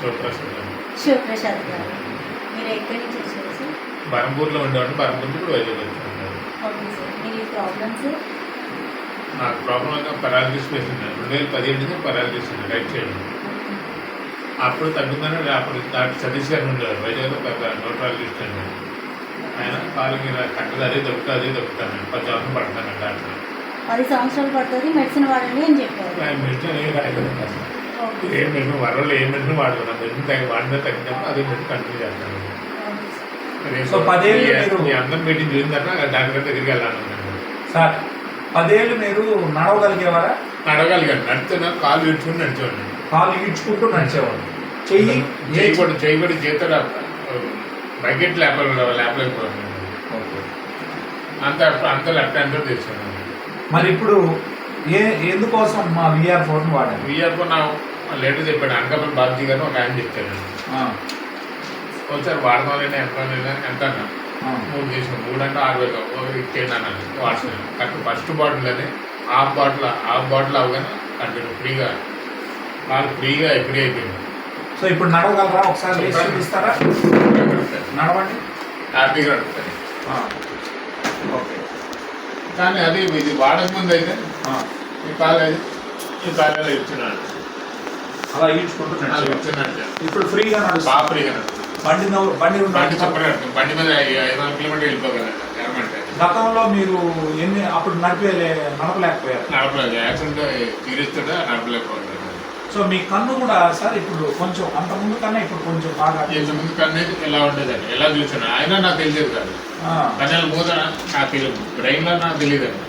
శివప్రసాద్ గారు. శివప్రసాద్ గారు. మీరు ఎక్కడి నుంచి వచ్చారు సార్? బరంపూర్లో ఉండేవాడిని. బరంపూర్ ఇప్పుడు వైజాగ్ వచ్చాను. Okay sir. మీరు ఈ ప్రాబ్లమ్స్? నాకు ప్రాబ్లం అయితే పెరాలసిస్ పేషెంట్ రెండు వేల పదిహేడు నుంచి పెరాలసిస్ ఉంది రైట్ సైడ్. అప్పుడు తగ్గిందని అప్పుడు డాక్టర్ సతీష్ గారు ఉండేవారు. వైజాగ్లో పెద్ద న్యూట్రాలజిస్ట్ అండి. ఆయన మీద కట్టదు అదే దొరుకుతుంది అదే దొరుకుతాను పది సంవత్సరం పడతాను డాక్టర్. పది సంవత్సరాలు పడుతుంది మెడిసిన్ వాడండి అని చెప్పారు. మెడిసిన్ ఏం రాయలేదు ఏ మెడిసిన్ వరలో ఏ మెడిసిన్ వాడుతున్నాం మెడిసిన్ తగ్గి వాడినా తగ్గినప్పుడు అదే మెడిసిన్ కంటిన్యూ చేస్తాను సో పదేళ్ళు ఈ అందరం మీటింగ్ చూసిన తర్వాత డాక్టర్ దగ్గరికి వెళ్ళాలన్నాను సార్ పదేళ్ళు మీరు నడవగలిగేవారా? నడవగలిగాను. నడుతున్నా కాలు విడుచుకుని నడిచేవాడిని. కాలు ఈడ్చుకుంటూ నడిచేవారు చెయ్యి చేయకూడదు చేయకూడదు చేత బకెట్ లేపలేకపోయాను ఓకే. అంత అంత లెఫ్ట్ హ్యాండ్ తెచ్చాను మరి ఇప్పుడు ఏ ఎందుకోసం మా విఆర్ ఫోన్ వాడారు? విఆర్కో నా లేటర్ చెప్పాడు. అనకాపల్లి బాబ్జీ గారు ఒక ఆయన చెప్పాడు. ఒకసారి వాడదాం ఎంత ఎంత అన్నా. మూడు చేసిన మూడు అంటే ఆరు వేలు. ఇచ్చేయండి అన్నాను వాడుతున్నాను కరెక్ట్ ఫస్ట్ బాటిల్ అని హాఫ్ బాటిల్ హాఫ్ బాటిల్ అవగానే కంటిన్యూ ఫ్రీగా. కాలు ఫ్రీగా ఫ్రీ అయిపోయింది. సో ఇప్పుడు నడవగలరా? ఒకసారి చూపిస్తారా నడవండి. హ్యాపీగా నడుపుతాను ఆ. ఓకే. కానీ అది ఇది వాడక ముందు అయితే. ఈ కాలేజ్ ఈ కాలేజీలో ఇచ్చున్నాడు. అలా ఇప్పుడు ఫ్రీగా బాగా ఫ్రీగా బండి బండి బండి బండి మీద ఐదు వందల గతంలో మీరు ఎన్ని అప్పుడు నడిపే నడపలేకపోయారు. నడపలేదు. యాక్సిడెంట్ తీరుస్తుంటే సో మీ కన్ను కూడా సార్ ఇప్పుడు కొంచెం అంత ముందు కన్నా ఇప్పుడు కొంచెం బాగా ఇంత ముందు కన్నా ఎలా ఉండేదండి? ఎలా చూసాను అయినా నాకు తెలిసేది కాదు. ఆ, కన్యాల మూత నాకు తెలియదు. బ్రెయిన్లో నాకు తెలియదండి